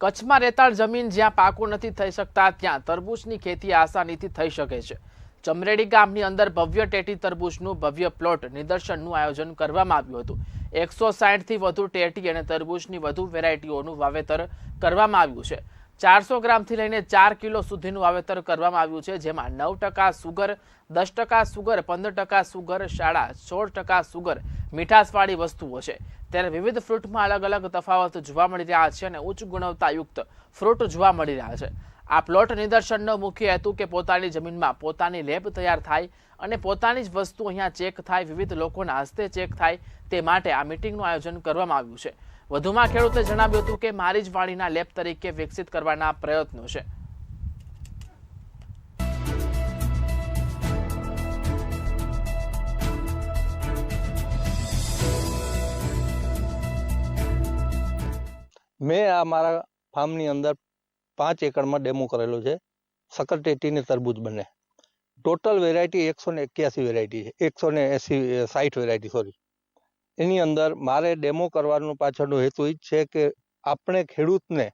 કચ્છમાં રેતાળ જમીન જ્યાં પાકો નથી થઈ શકતા, ત્યાં તરબૂચની ખેતી આસાનીથી થઈ શકે છે. ચમરેડી ગામની અંદર ભવ્ય ટેટી તરબૂચનું ભવ્ય પ્લોટ નિદર્શનનું આયોજન કરવામાં આવ્યું હતું. એકસો સાઠથી વધુ ટેટી અને તરબૂચની વધુ વેરાયટીઓનું વાવેતર કરવામાં આવ્યું છે. ચારસો ગ્રામથી લઈને ચાર કિલો સુધીનું વાવેતર કરવામાં આવ્યું છે, જેમાં નવ ટકા સુગર, દસ ટકા સુગર, પંદર ટકા સુગર શાળા, સોળ ટકા સુગર મીઠાશવાળી વસ્તુઓ છે. ત્યારે વિવિધ ફ્રૂટમાં અલગ અલગ તફાવત જોવા મળી રહ્યા છે અને ઉચ્ચ ગુણવત્તાયુક્ત ફ્રૂટ જોવા મળી રહ્યા છે. આ પ્લોટ નિદર્શનનો મુખ્ય હેતુ કે પોતાની જમીનમાં પોતાની લેબ તૈયાર થાય અને પોતાની જ વસ્તુ અહીંયા ચેક થાય, વિવિધ લોકોના હસ્તે ચેક થાય તે માટે આ મિટિંગનું આયોજન કરવામાં આવ્યું છે. વધુમાં ખેડૂતે જણાવ્યું હતું કે મારી જ વાણીના લેબ તરીકે વિકસિત કરવાના પ્રયત્નો છે. મેં આ મારા ફાર્મની અંદર પાંચ એકડમાં ડેમો કરેલો છે. સકરટેટી ને તરબૂચ બંને. ટોટલ વેરાયટી એકસો ને એક્યાસી વેરાયટી છે. એકસો ને એંસી સાઠ વેરાયટી સોરી એની અંદર મારે ડેમો કરવાનો પાછળનો હેતુ એ જ છે કે આપણે ખેડૂતને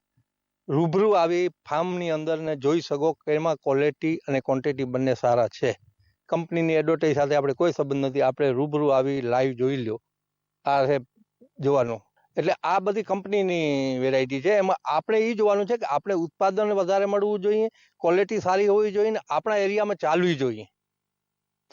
રૂબરૂ આવી ફાર્મની અંદર ને જોઈ શકો કે એમાં ક્વોલિટી અને ક્વોન્ટિટી બંને સારા છે. કંપનીની એડવર્ટાઈઝ સાથે આપણે કોઈ સંબંધ નથી. આપણે રૂબરૂ આવી લાઈવ જોઈ લ્યો. આ છે જોવાનું એટલે આ બધી કંપનીની વેરાયટી છે. એમાં આપણે એ જોવાનું છે કે આપણે ઉત્પાદન વધારે મળવું જોઈએ ક્વોલિટી સારી હોવી જોઈએ ને આપણા એરિયામાં ચાલવી જોઈએ.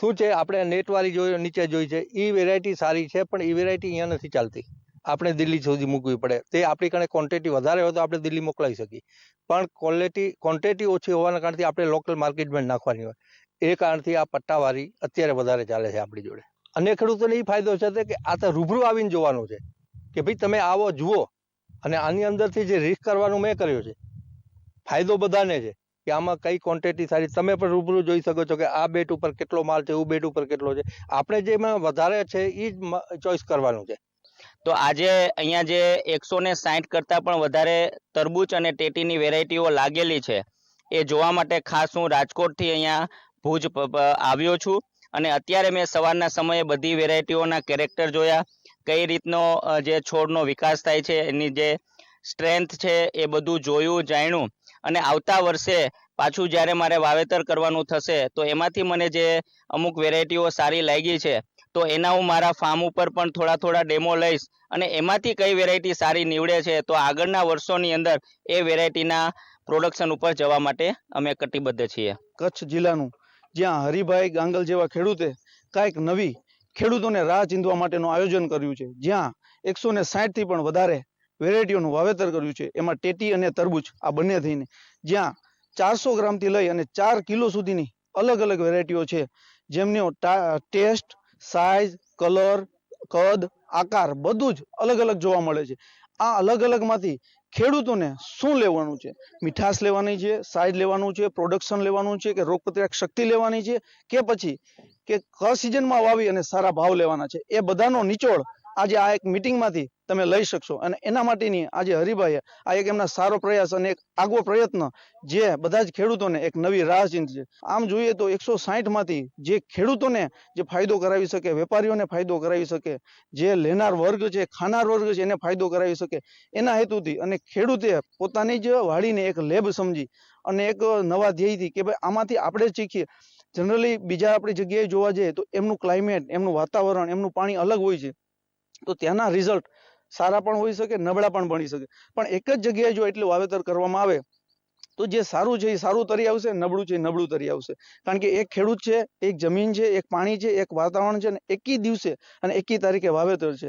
શું છે? આપણે નેટવાળી જોઈ, નીચે જોઈ છે. એ વેરાયટી સારી છે, પણ એ વેરાયટી અહીંયા નથી ચાલતી. આપણે દિલ્હી સુધી મૂકવી પડે. તે આપણી કણે ક્વોન્ટિટી વધારે હોય તો આપણે દિલ્હી મોકલાવી શકીએ. પણ ક્વોલિટી ક્વોન્ટિટી ઓછી હોવાના કારણથી આપણે લોકલ માર્કેટમાં નાખવાની હોય. એ કારણથી આ પટ્ટાવાળી અત્યારે વધારે ચાલે છે આપણી જોડે. અને ખેડૂતોને એ ફાયદો છે કે આ તો રૂબરૂ આવીને જોવાનું છે. કે ભાઈ તમે આવો, જુઓ. અને આની અંદરથી જે રિસ્ક કરવાનું મેં કર્યું છે, ફાયદો બધાને છે કે આમાં કઈ ક્વોન્ટિટી સારી. તમે પણ રૂબરૂ જોઈ શકો છો કે આ બેટ ઉપર કેટલો માલ છે, એવું બેટ ઉપર કેટલો છે. આપણે જેમાં વધારે છે એ જ ચોઈસ કરવાનું છે. તો આજે અહીંયા જે એકસો ને સાઠ કરતાં પણ વધારે તરબૂચ અને ટેટીની વેરાયટીઓ લાગેલી છે, એ જોવા માટે ખાસ હું રાજકોટથી અહીંયા ભુજ આવ્યો છું. અને અત્યારે મેં સવારના સમયે બધી વેરાયટીઓના કેરેક્ટર જોયા. કઈ રીતનો જે છોડનો વિકાસ થાય છે, એની જે સ્ટ્રેન્થ છે, એ બધું જોયું, જાણ્યું. અને આવતા વર્ષે પાછું જ્યારે મારે વાવેતર કરવાનું થશે, તો એમાંથી મને જે અમુક વેરાયટીઓ સારી લાગી છે, તો એના હું મારા ફાર્મ ઉપર પણ થોડા થોડા ડેમો લઈશ. અને એમાંથી કઈ વેરાયટી સારી નીવડે છે, તો આગળના વર્ષોની અંદર એ વેરાયટીના પ્રોડક્શન ઉપર જવા માટે અમે કટિબદ્ધ છીએ. કચ્છ જિલ્લાનું જ્યાં હરિભાઈ ગાંગલ જેવા ખેડૂતે કાંઈક નવી ખેડૂતોને રાહ ચીંધવા માટેનું આયોજન કર્યું છે. જ્યાં એકસો ને થી પણ વધારે વેરાયટીઓનું વાવેતર કર્યું છે. એમાં ટેટી અને તરબૂચ આ બંને થઈને. જ્યાં ચારસો ગ્રામથી લઈ અને ચાર કિલો સુધીની અલગ અલગ વેરાયટીઓ છે. જેમનો ટેસ્ટ સાઇઝ કલર, કદ, આકાર બધું જ અલગ અલગ જોવા મળે છે. આ અલગ અલગમાંથી ખેડૂતોને શું લેવાનું છે? મીઠાશ લેવાની છે સાઇઝ લેવાનું છે પ્રોડક્શન લેવાનું છે કે રોગપ્રતિકારક શક્તિ લેવાની છે કે પછી કે ક સિઝનમાં વાવી અને સારા ભાવ લેવાના છે? એ બધાનો નિચોડ આજે આ એક મિટિંગમાંથી તમે લઈ શકશો. અને એના માટેની આજે હરિભાઈએ આ એક એમના સારો પ્રયાસ અને એક આગવો પ્રયત્ન જે બધા જ ખેડૂતોને એક નવી રાહ ચીંધશે. આમ જોઈએ તો એકસો સાઠમાંથી જે ખેડૂતોને જે ફાયદો કરાવી શકે, વેપારીઓને ફાયદો કરાવી શકે, જે લેનાર વર્ગ છે, ખાનાર વર્ગ છે, એને ફાયદો કરાવી શકે, એના હેતુથી અને ખેડૂતે પોતાની જ વાડીને એક લેબ સમજી અને એક નવા ધ્યેયથી કે ભાઈ આમાંથી આપણે શીખીએ. જનરલી બીજા આપણી જગ્યાએ જોવા જઈએ તો એમનું ક્લાઇમેટ એમનું વાતાવરણ, એમનું પાણી અલગ હોય છે. તો ત્યાંના રિઝલ્ટ સારા પણ હોઈ શકે, નબળા પણ બની શકે. પણ એક જ જગ્યાએ જો એટલું વાવેતર કરવામાં આવે, તો જે સારું છે એ સારું તરી આવશે, નબળું છે એ નબળું તરી આવશે. કારણ કે એક ખેડૂત છે, એક જમીન છે, એક પાણી છે, એક વાતાવરણ છે અને એકી દિવસે અને એકી તારીખે વાવેતર છે.